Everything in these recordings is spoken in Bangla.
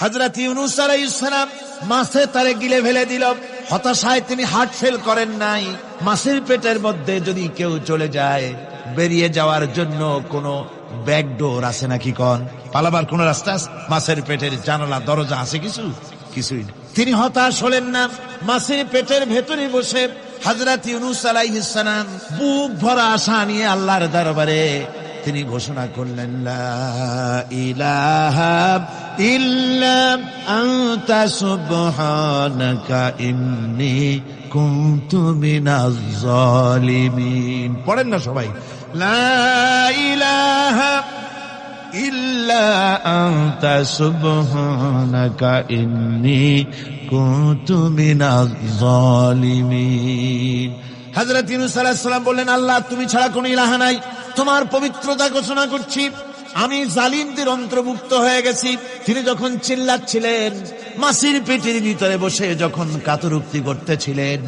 হাজরত ইউনুস আলাইহিসসালাম মাছে তারে গিলে ফেলে দিল। হতাশায় তিনি হার্ট ফেল করেন নাই। মাছের পেটের মধ্যে যদি কেউ চলে যায়, বেরিয়ে যাওয়ার জন্য কোনো ব্যাকডোর আছে নাকি কন? পালাবার কোন রাস্তা? মাছের পেটের জানালা, দরজা আছে কিছু? কিছুই না। তিনি হতাশ হলেন না। মাছের পেটের ভেতরে বসে হাজরত ইউনুস আলাইহিসসালাম বুক ভরা আশা নিয়ে আল্লাহর দরবারে তিনি ঘোষণা করলেন, লা ইলাহা ইল্লা আনতা সুবহানাকা ইন্নী কুনতু মিনাজ জালিমিন পড়েন না সবাই। লা ইলাহা ইল্লা আনতা সুবহানাকা ইন্নী কুনতু মিনাজ জালিমিন হযরত ইউনূস আলাইহিস সালাম বললেন আল্লাহ তুমি ছাড়া কোনো ইলাহা নাই। তোমার পবিত্রতা ঘোষণা করছি। আমি জালিমদের অন্তর্ভুক্ত হয়ে গেছি। তিনি যখন চিল্লাচ্ছিলেন, মাসির পেটের ভিতরে বসে যখন কাতরুক্তি করতেছিলেন,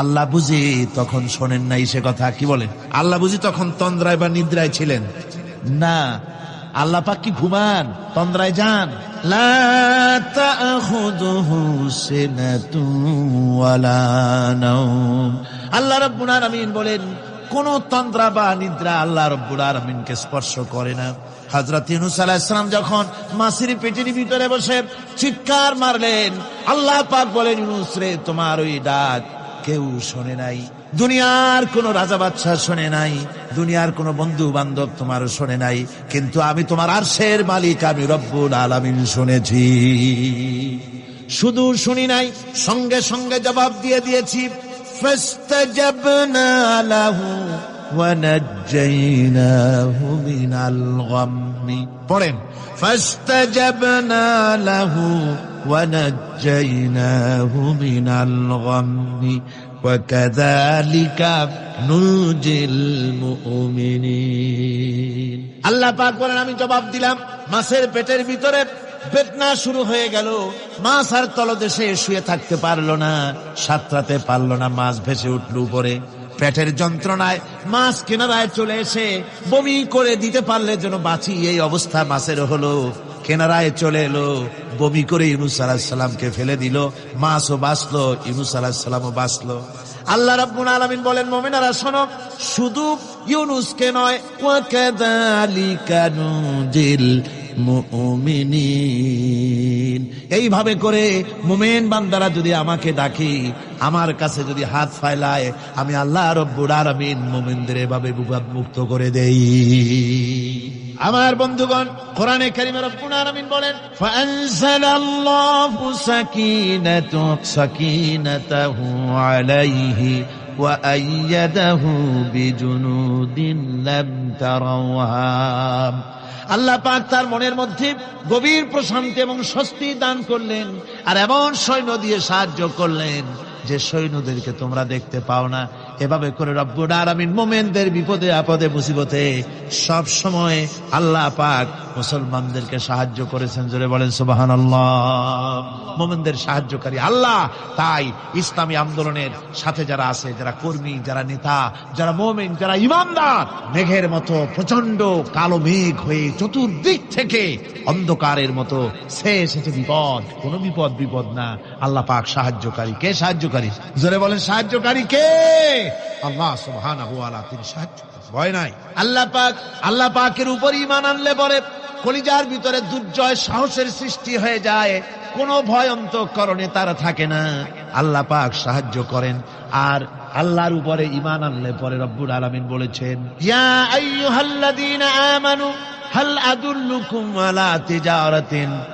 আল্লাহ বুঝি তখন শোনেন নাই সে কথা, কি বলেন? আল্লাহ বুঝি তখন তন্দ্রায় বা নিদ্রায় ছিলেন। না, আল্লাহ পাক কি ঘুমান? তন্দ্রায় যান। আল্লাহ রাব্বুল আলামিন বলেন, কোন তন্দ্রা বা নিদ্রা আল্লাহ রব্বুল আলমিনকে স্পর্শ করে না। হজরত ইনুসালাম যখন মাসির পেটির ভিতরে বসে চিৎকার মারলেন, আল্লাহ পাক বলেন ইনুস রে, তোমার ওই ডাক কেউ শোনে নাই। দুনিয়ার কোনো রাজা বাচ্চা শোনে নাই, দুনিয়ার কোনো বন্ধু বান্ধব তোমার শোনে নাই, কিন্তু আমি তোমার আরশের মালিক, আমি রব্বুল আলামিন শুনেছি। শুধু শুনি নাই, সঙ্গে সঙ্গে জবাব দিয়ে দিয়েছি ونجيناه من الغم পড়েন فاستجبنا له ونجيناه من الغم وكذلك ننجي المؤمنين আল্লাহ পাক বলেন আমি জবাব দিলাম মাছের পেটের ভিতরে বেদনা শুরু হয়ে গেল মাছ আর তলদেশে শুয়ে থাকতে পারলো না সাঁতরাতে পারলো না মাছ ভেসে উঠল উপরে পেটের যন্ত্রণায় মাছ কেনারায় চলে এসে বমি করে দিতে পারলে যেন বাঁচি এই অবস্থা মাছের হলো। কেনারায় চলে এলো, বমি করে ইউনুস আলাহিসাল্লামকে ফেলে দিল, মাছও বাঁচলো ইউনুস আলাহিসাল্লামও বাঁচলো। আল্লাহ রাব্বুল আলামিন বলেন, মুমিনারা, শোনো, শুধু ইউনুসকে নয় ওয়াকাযালিকা নুজিল এইভাবে করে মোমেন বান্দারা যদি আমাকে ডাকি, আমার কাছে যদি হাত ফাইলায়, আমি আল্লাহ রব্বুর মোমেনদের এভাবে বিপদ মুক্ত করে দেই। আমার বন্ধুগণ, কোরআনে কারিমে রব্বুল বলেন আল্লাহ আল্লাহ পাক তার মনের মধ্যে গভীর প্রশান্তি এবং স্বস্তি দান করলেন আর এমন সৈন্য দিয়ে সাহায্য করলেন যে সৈন্যদেরকে তোমরা দেখতে পাও না। এভাবে করে রব্বুল আলামিন মোমেনদের বিপদে আপদে, মুসিবতে সব সময় আল্লাহ পাক মুসলমানদেরকে সাহায্য করেছেন, জোরে বলেন সুবাহান আল্লাহ মোমেনদের সাহায্যকারী আল্লাহ। তাই ইসলামী আন্দোলনের সাথে যারা আছে, যারা কর্মী, যারা নেতা, যারা মোমেন, যারা ইমানদার, মেঘের মতো প্রচণ্ড কালো মেঘ হয়ে চতুর্দিক থেকে অন্ধকারের মতো সে এসেছে বিপদ। কোনো বিপদ বিপদ না। আল্লাহ পাক সাহায্যকারী। কে সাহায্যকারী? জোরে বলেন সাহায্যকারী কে? আল্লাহ সুবহানাহু ওয়া তিনি সাহায্য ভয় নাই। আল্লাহ পাক, আল্লাহ পাকের উপর ঈমান আনলে পরে কলিজার ভিতরে দুর্জয় সাহসের সৃষ্টি হয়ে যায়। কোনো ভয় অন্তঃকরণে তারা থাকে না। আল্লাহ পাক সাহায্য করেন। আর আল্লাহর উপরে ইমান আনলে পরে রব্বুল আলমিন বলেছেন, ইয়া আমানু, হাল আদুল্লুকুম আলা তিজারাতিন।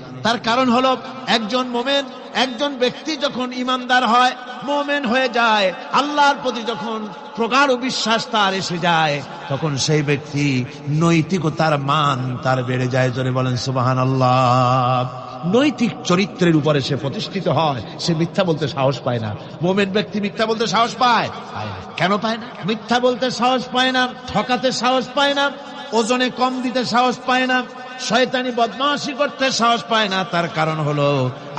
তার কারণ হলো একজন মোমেন, একজন ব্যক্তি যখন ইমানদার হয়, মোমেন হয়ে যায়, আল্লাহর প্রতি যখন প্রগাঢ় বিশ্বাস তার এসে যায়, তখন সেই ব্যক্তি নৈতিকতার মান তার বেড়ে যায়। জোরে বলেন সুবাহান আল্লাহ নৈতিক চরিত্রের উপরে সে প্রতিষ্ঠিত হয়, সে মিথ্যা বলতে সাহস পায় না। মোমেন ব্যক্তি মিথ্যা বলতে সাহস পায়? কেন পায় না? মিথ্যা বলতে সাহস পায় না, ঠকাতে সাহস পায় না, ওজনে কম দিতে সাহস পায় না শয়তানি বদমাশি করতে সাহস পায় না। তার কারণ হলো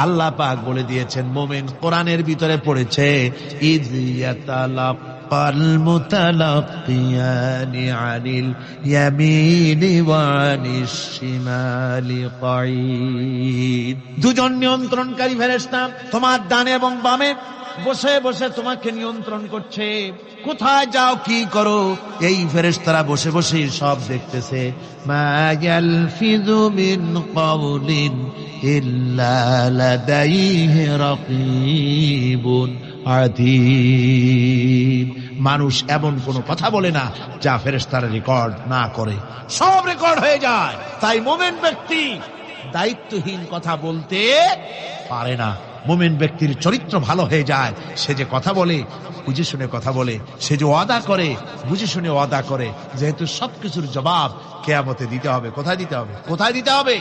আল্লাহ পাক বলে দিয়েছেন, মোমেন কোরআনের ভিতরে পড়েছে দুজন নিয়ন্ত্রণকারী ফেরেশতা, তোমার ডানে এবং বামে বসে বসে তোমাকে নিয়ন্ত্রণ করছে। কোথায় যাও, কি করো? এই ফেরেশতারা বসে বসে সব দেখতেছে। মিন মানুষ এমন কোন কথা বলে না যা ফেরেশতারা রেকর্ড না করে। সব রেকর্ড হয়ে যায়। তাই মোমেন ব্যক্তি দায়িত্বহীন কথা বলতে পারে না। মোমেন ব্যক্তির চরিত্র ভালো হয়ে যায় সে যে কথা বলে বুঝে শুনে কথা বলে সে যে ওয়াদা করে বুঝে শুনে ওয়াদা করে যেহেতু সবকিছুর জবাব কেয়ামতে দিতে হবে কোথায় দিতে হবে কোথায় দিতে হবে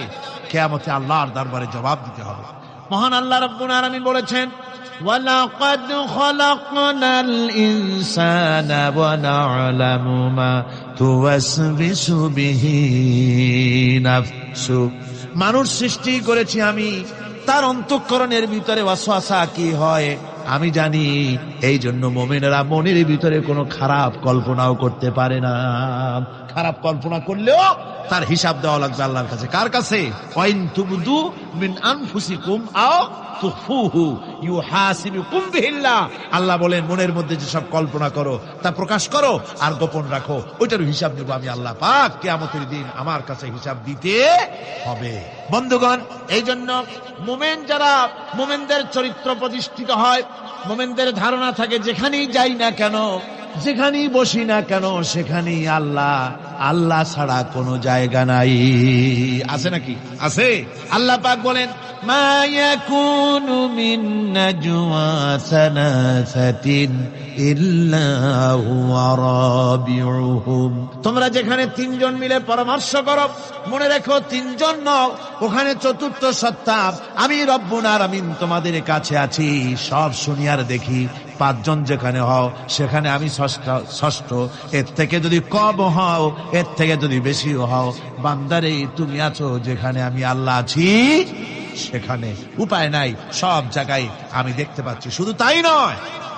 কেয়ামতে আল্লাহর দরবারে জবাব দিতে হবে মহান আল্লাহ রব্বুল আলামিন বলেছেন وَلَقَدْ خَلَقْنَا الْإِنسَانَ وَنَعْلَمُ مَا تُوَسْوِسُ بِهِ نَفْسُهُ মানুষ সৃষ্টি করেছি আমি তার অন্তঃকরণের ভিতরে ওয়াসওয়াসা কি হয়? আমি জানি এই জন্য মোমেনেরা মনের ভিতরে কোনো খারাপ কল্পনাও করতে পারে না। খারাপ কল্পনা করলেও তার হিসাব দেওয়া লাগবে আল্লাহর কাছে। কার কাছে? আল্লাহ বলেন, মনের মধ্যে যে সব কল্পনা করো, তা প্রকাশ করো আর গোপন রাখো। ওইটার হিসাব নেব আমি আল্লাহ পাক। কিয়ামতের দিন আমার কাছে হিসাব দিতে হবে। বন্ধুগণ, এই জন্য মোমেন যারা মোমেনদের চরিত্র প্রতিষ্ঠিত হয় মোমেনদের ধারণা থাকে যেখানেই যাই না কেন যেখানেই বসি না কেন সেখানেই আল্লাহ। আল্লাহ ছাড়া কোনো জায়গা নাই। আছে নাকি? আছে? আল্লাহ পাক বলেন তোমরা যেখানে তিনজন মিলে পরামর্শ করো, মনে রেখো তিনজন নও, ওখানে চতুর্থ সত্তা আমি রব্বুল আলামিন তোমাদের কাছে আছি, সব শুনিয়ার দেখি। পাঁচজন যেখানে হও, সেখানে আমি ষষ্ঠ ষষ্ঠ। এর থেকে যদি কম হও এর থেকে যদি বেশিও হও, বান্দারে, তুমি আছো যেখানে আমি আল্লাহ আছি, সেখানে উপায় নাই, সব জায়গায় আমি দেখতে পাচ্ছি। শুধু তাই নয়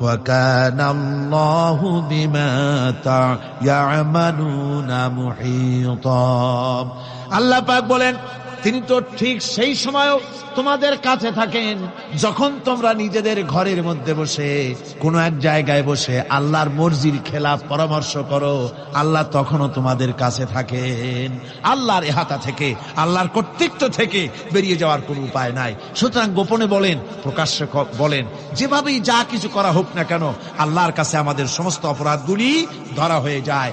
وكان الله بما تع- يعملون محيطا আল্লাহ পাক বলেন তিনি তো ঠিক সেই সময়ও তোমাদের কাছে থাকেন, যখন তোমরা নিজেদের ঘরের মধ্যে বসে কোনো এক জায়গায় বসে আল্লাহর মর্জির খেলাফ পরামর্শ করো, আল্লাহ তখনও তোমাদের কাছে থাকেন। আল্লাহর এহাতা থেকে, আল্লাহর কর্তৃত্ব থেকে বেরিয়ে যাওয়ার কোনো উপায় নাই। সুতরাং গোপনে বলেন প্রকাশ্যে বলেন, যেভাবেই যা কিছু করা হোক না কেন, আল্লাহর কাছে আমাদের সমস্ত অপরাধগুলি ধরা হয়ে যায়।